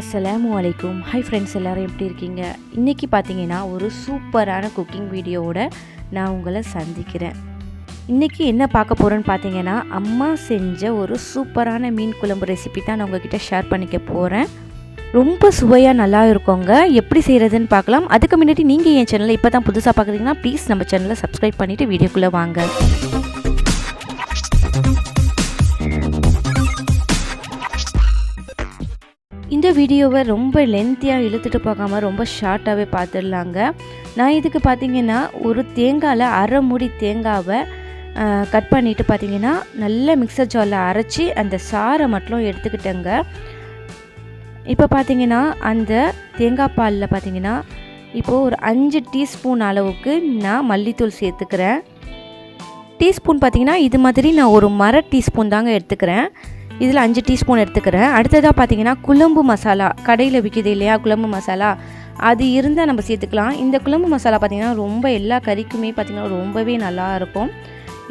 அஸ்ஸலாமு அலைக்கும். Hi friends எல்லோரும் எப்படி இருக்கீங்க? இன்றைக்கி பார்த்தீங்கன்னா ஒரு சூப்பரான குக்கிங் வீடியோவோட நான் உங்களை சந்திக்கிறேன். இன்றைக்கி என்ன பார்க்க போகிறேன்னு பார்த்தீங்கன்னா அம்மா செஞ்ச ஒரு சூப்பரான மீன் குழம்பு ரெசிபி தான் நான் உங்ககிட்ட ஷேர் பண்ணிக்க போகிறேன் ரொம்ப சுவையாக நல்லா இருக்குங்க. எப்படி செய்கிறதுன்னு பார்க்கலாம். அதுக்கு முன்னாடி நீங்கள் என் சேனலை இப்போ தான் புதுசாக பார்க்குறீங்கன்னா ப்ளீஸ் நம்ம சேனலை சப்ஸ்கிரைப் பண்ணிவிட்டு வீடியோக்குள்ளே வாங்க. இந்த வீடியோவை ரொம்ப லென்த்தியாக இழுத்துட்டு போகாமல் ரொம்ப ஷார்ட்டாகவே பார்த்துடலாங்க. நான் இதுக்கு பார்த்தீங்கன்னா ஒரு தேங்காயில் அரை மூடி தேங்காவை கட் பண்ணிவிட்டு பார்த்தீங்கன்னா நல்ல மிக்சர் ஜாரில் அரைச்சி அந்த சாரை மட்டும் எடுத்துக்கிட்டேங்க. இப்போ பார்த்தீங்கன்னா அந்த தேங்காய் பாலில் பார்த்தீங்கன்னா இப்போது ஒரு அஞ்சு டீஸ்பூன் அளவுக்கு நான் மல்லித்தூள் சேர்த்துக்கிறேன். டீஸ்பூன் பார்த்தீங்கன்னா இது மாதிரி நான் ஒரு மர டீஸ்பூன் தாங்க எடுத்துக்கிறேன். இதில் அஞ்சு டீஸ்பூன் எடுத்துக்கிறேன். அடுத்ததாக பார்த்தீங்கன்னா குழம்பு மசாலா. கடையில் விற்கிது இல்லையா குழம்பு மசாலா. அது இருந்தால் நம்ம சேர்த்துக்கலாம். இந்த குழம்பு மசாலா பார்த்திங்கன்னா ரொம்ப எல்லா கறிக்குமே பார்த்திங்கன்னா ரொம்பவே நல்லா இருக்கும்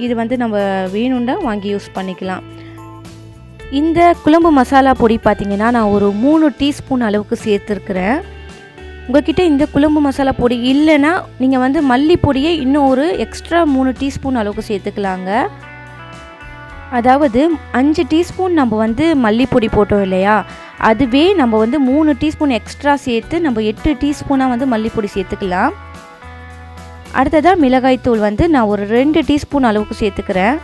இது வந்து நம்ம வேணுண்டா வாங்கி யூஸ் பண்ணிக்கலாம். இந்த குழம்பு மசாலா பொடி பார்த்திங்கன்னா நான் ஒரு மூணு டீஸ்பூன் அளவுக்கு சேர்த்துருக்குறேன். உங்கள்கிட்ட இந்த குழம்பு மசாலா பொடி இல்லைன்னா நீங்கள் வந்து மல்லி பொடியை இன்னும் ஒரு எக்ஸ்ட்ரா மூணு டீஸ்பூன் அளவுக்கு சேர்த்துக்கலாங்க. அதாவது அஞ்சு டீஸ்பூன் நம்ம வந்து மல்லிப்பொடி போட்டோம் இல்லையா? அதுவே நம்ம வந்து மூணு டீஸ்பூன் எக்ஸ்ட்ரா சேர்த்து நம்ம எட்டு டீஸ்பூனாக வந்து மல்லிப்பொடி சேர்த்துக்கலாம். அடுத்ததாக மிளகாய்த்தூள் வந்து நான் ஒரு ரெண்டு டீஸ்பூன் அளவுக்கு சேர்த்துக்கிறேன்.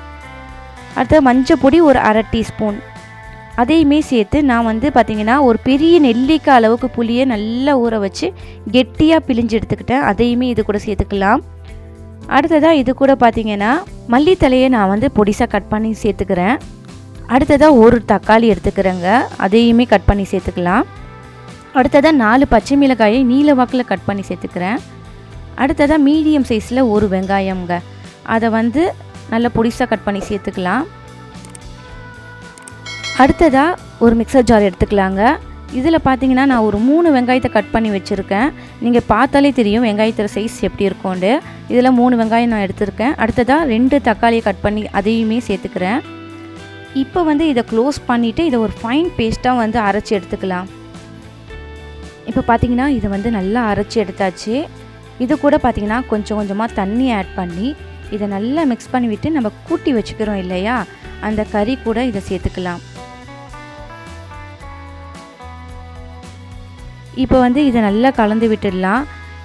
அடுத்தது மஞ்சள் பொடி ஒரு அரை டீஸ்பூன். அதையுமே சேர்த்து நான் வந்து பார்த்திங்கன்னா ஒரு பெரிய நெல்லிக்காய் அளவுக்கு புளியை நல்லா ஊற வச்சு கெட்டியாக பிழிஞ்சு எடுத்துக்கிட்டேன். அதையுமே இது கூட சேர்த்துக்கலாம். அடுத்ததாக இது கூட பார்த்தீங்கன்னா மல்லித்தலையை நான் வந்து பொடிசாக கட் பண்ணி சேர்த்துக்கிறேன். அடுத்ததாக ஒரு தக்காளி எடுத்துக்கிறேங்க. அதையுமே கட் பண்ணி சேர்த்துக்கலாம். அடுத்ததாக நாலு பச்சை மிளகாயை நீல வாக்கில் கட் பண்ணி சேர்த்துக்கிறேன். அடுத்ததாக மீடியம் சைஸில் ஒரு வெங்காயம்ங்க. அதை வந்து நல்லா பொடிசாக கட் பண்ணி சேர்த்துக்கலாம். அடுத்ததாக ஒரு மிக்சர் ஜார் எடுத்துக்கலாங்க. இதில் பார்த்தீங்கன்னா நான் ஒரு மூணு வெங்காயத்தை கட் பண்ணி வச்சுருக்கேன். நீங்கள் பார்த்தாலே தெரியும் வெங்காயத்தோட சைஸ் எப்படி இருக்கும்ண்டு இதில் மூணு வெங்காயம் நான் எடுத்திருக்கேன். அடுத்ததாக ரெண்டு தக்காளியை கட் பண்ணி அதையுமே சேர்த்துக்கிறேன். இப்போ வந்து இதை க்ளோஸ் பண்ணிவிட்டு இதை ஒரு ஃபைன் பேஸ்ட்டாக வந்து அரைச்சி எடுத்துக்கலாம். இப்போ பார்த்தீங்கன்னா இதை வந்து நல்லா அரைச்சி எடுத்தாச்சு. இது கூட பார்த்திங்கன்னா கொஞ்சம் கொஞ்சமாக தண்ணி ஆட் பண்ணி இதை நல்லா மிக்ஸ் பண்ணிவிட்டு நம்ம கூட்டி வச்சுக்கிறோம் இல்லையா? அந்த கறி கூட இதை சேர்த்துக்கலாம். இப்போ வந்து இதை நல்லா கலந்து விட்டுடலாம்.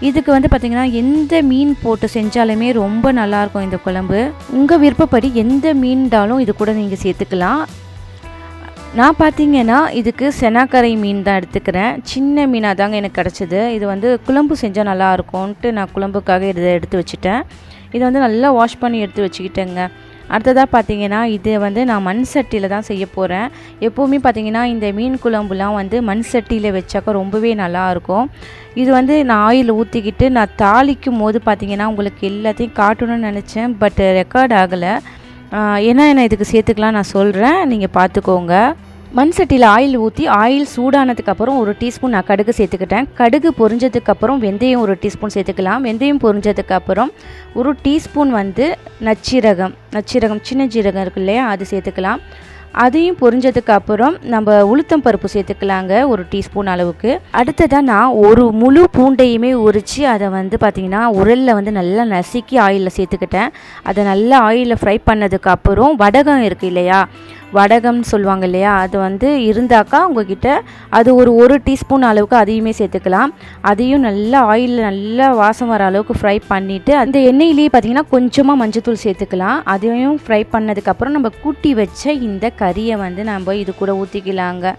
இதுக்கு வந்து பார்த்திங்கன்னா எந்த மீன் போட்டு செஞ்சாலுமே ரொம்ப நல்லாயிருக்கும் இந்த குழம்பு. உங்கள் விருப்பப்படி எந்த மீன்டாலும் இது கூட நீங்கள் சேர்த்துக்கலாம். நான் பார்த்தீங்கன்னா இதுக்கு செனாக்கரை மீன் தான் எடுத்துக்கிறேன். சின்ன மீனாக தாங்க எனக்கு கிடச்சிது. இது வந்து குழம்பு செஞ்சால் நல்லாயிருக்கும்ன்ட்டு நான் குழம்புக்காக இதை எடுத்து வச்சுட்டேன். இதை வந்து நல்லா வாஷ் பண்ணி எடுத்து வச்சுக்கிட்டேங்க. அடுத்ததாக பார்த்தீங்கன்னா இது வந்து நான் மண் சட்டியில் தான் செய்ய போகிறேன் எப்போவுமே பார்த்தீங்கன்னா இந்த மீன் குழம்புலாம் வந்து மண் சட்டியில் வச்சாக்கா ரொம்பவே நல்லாயிருக்கும் இது வந்து நான் ஆயில் ஊற்றிக்கிட்டு நான் தாளிக்கும் போது பார்த்தீங்கன்னா உங்களுக்கு எல்லாத்தையும் காட்டணும்னு நினச்சேன். பட் ரெக்கார்ட் ஆகலை. ஏன்னா என்ன இதுக்கு சேர்த்துக்கலாம் நான் சொல்கிறேன் நீங்கள் பார்த்துக்கோங்க மண் சட்டியில் ஆயில் ஊற்றி ஆயில் சூடானதுக்கப்புறம் ஒரு டீஸ்பூன் நான் கடுகு சேர்த்துக்கிட்டேன். கடுகு பொரிஞ்சதுக்கப்புறம் வெந்தயம் ஒரு டீஸ்பூன் சேர்த்துக்கலாம். வெந்தயம் பொரிஞ்சதுக்கப்புறம் ஒரு டீஸ்பூன் வந்து நச்சீரகம். நச்சீரகம் சின்ன ஜீரகம் இருக்கு இல்லையா அது சேர்த்துக்கலாம். அதையும் பொரிஞ்சதுக்கப்புறம் நம்ம உளுத்தம் பருப்பு சேர்த்துக்கலாங்க ஒரு டீஸ்பூன் அளவுக்கு. அடுத்ததாக நான் ஒரு முழு பூண்டையுமே உரித்து அதை வந்து பார்த்திங்கன்னா உரலில் வந்து நல்லா நசுக்கி ஆயிலில் சேர்த்துக்கிட்டேன். அதை நல்லா ஆயிலில் ஃப்ரை பண்ணதுக்கப்புறம் வடகம் இருக்குது இல்லையா வடகம்னு சொல்லுவாங்க இல்லையா அது வந்து இருந்தாக்கா உங்ககிட்ட அது ஒரு ஒரு டீஸ்பூன் அளவுக்கு அதையுமே சேர்த்துக்கலாம். அதையும் நல்லா ஆயிலில் நல்லா வாசம் வர அளவுக்கு ஃப்ரை பண்ணிவிட்டு அந்த எண்ணெயிலேயே பார்த்திங்கன்னா கொஞ்சமாக மஞ்சத்தூள் சேர்த்துக்கலாம். அதையும் ஃப்ரை பண்ணதுக்கப்புறம் நம்ம கூட்டி வச்ச இந்த கறியை வந்து நம்ம இது கூட ஊற்றிக்கலாங்க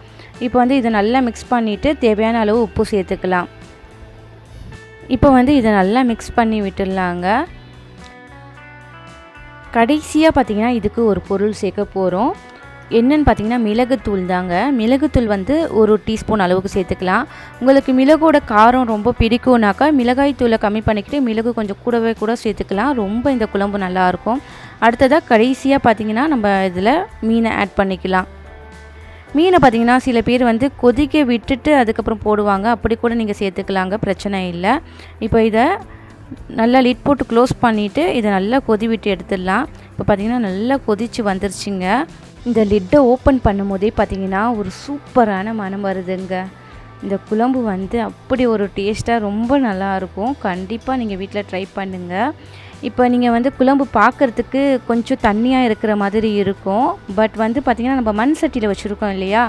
இப்போ வந்து இதை நல்லா மிக்ஸ் பண்ணிவிட்டு தேவையான அளவு உப்பு சேர்த்துக்கலாம். இப்போ வந்து இதை நல்லா மிக்ஸ் பண்ணி விட்டுடலாங்க. கடைசியாக பார்த்திங்கன்னா இதுக்கு ஒரு பொருள் சேர்க்க போகிறோம் என்னென்னு பார்த்தீங்கன்னா மிளகுத்தூள் தாங்க. மிளகுத்தூள் வந்து ஒரு டீஸ்பூன் அளவுக்கு சேர்த்துக்கலாம். உங்களுக்கு மிளகோட காரம் ரொம்ப பிடிக்கும்னாக்கா மிளகாய் தூளை கம்மி பண்ணிக்கிட்டு மிளகு கொஞ்சம் கூடவே கூட சேர்த்துக்கலாம். ரொம்ப இந்த குழம்பு நல்லாயிருக்கும். அடுத்ததாக கடைசியாக பார்த்தீங்கன்னா நம்ம இதில் மீனை ஆட் பண்ணிக்கலாம். மீனை பார்த்தீங்கன்னா சில பேர் வந்து கொதிக்க விட்டுட்டு அதுக்கப்புறம் போடுவாங்க. அப்படி கூட நீங்கள் சேர்த்துக்கலாங்க. பிரச்சனை இல்லை. இப்போ இதை நல்லா லிட் போட்டு க்ளோஸ் பண்ணிவிட்டு இதை நல்லா கொதி விட்டு எடுத்துடலாம். இப்போ பார்த்திங்கன்னா நல்லா கொதித்து வந்துருச்சுங்க. இந்த லிட்டை ஓப்பன் பண்ணும்போதே பார்த்தீங்கன்னா ஒரு சூப்பரான மனம் வருதுங்க. இந்த குழம்பு வந்து அப்படி ஒரு டேஸ்ட்டாக ரொம்ப நல்லாயிருக்கும் கண்டிப்பாக நீங்கள் வீட்டில் ட்ரை பண்ணுங்கள் இப்போ நீங்கள் வந்து குழம்பு பார்க்குறதுக்கு கொஞ்சம் தண்ணியாக இருக்கிற மாதிரி இருக்கும். பட் வந்து பார்த்திங்கன்னா நம்ம மண் சட்டியில் வச்சுருக்கோம் இல்லையா?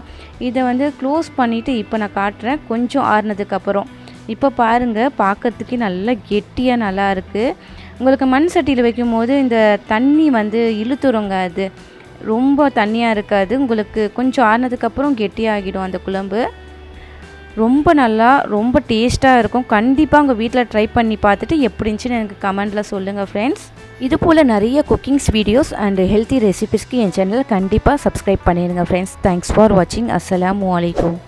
இதை வந்து க்ளோஸ் பண்ணிவிட்டு இப்போ நான் காட்டுறேன். கொஞ்சம் ஆறுனதுக்கப்புறம் இப்போ பாருங்கள் பார்க்கறதுக்கே நல்லா கெட்டியாக நல்லா இருக்குது உங்களுக்கு மண் சட்டியில் வைக்கும் போது இந்த தண்ணி வந்து இழுத்துருங்க அது. ரொம்ப தண்ணியாக இருக்காது. உங்களுக்கு கொஞ்சம் ஆறுனதுக்கப்புறம் கெட்டியாகிடும் அந்த குழம்பு. ரொம்ப நல்லா ரொம்ப டேஸ்ட்டாக இருக்கும். கண்டிப்பாக உங்கள் வீட்டில் ட்ரை பண்ணி பார்த்துட்டு எப்படி இருந்துச்சுன்னு எனக்கு கமெண்ட்டில் சொல்லுங்கள் ஃப்ரெண்ட்ஸ் இது போல் நிறைய குக்கிங்ஸ் வீடியோஸ் அண்ட் ஹெல்த்தி ரெசிபிஸ்க்கு என் சேனல் கண்டிப்பாக சப்ஸ்கிரைப் பண்ணிடுங்க ஃப்ரெண்ட்ஸ் தேங்க்ஸ் ஃபார் வாட்சிங் அஸ்லாம் அலைக்கும்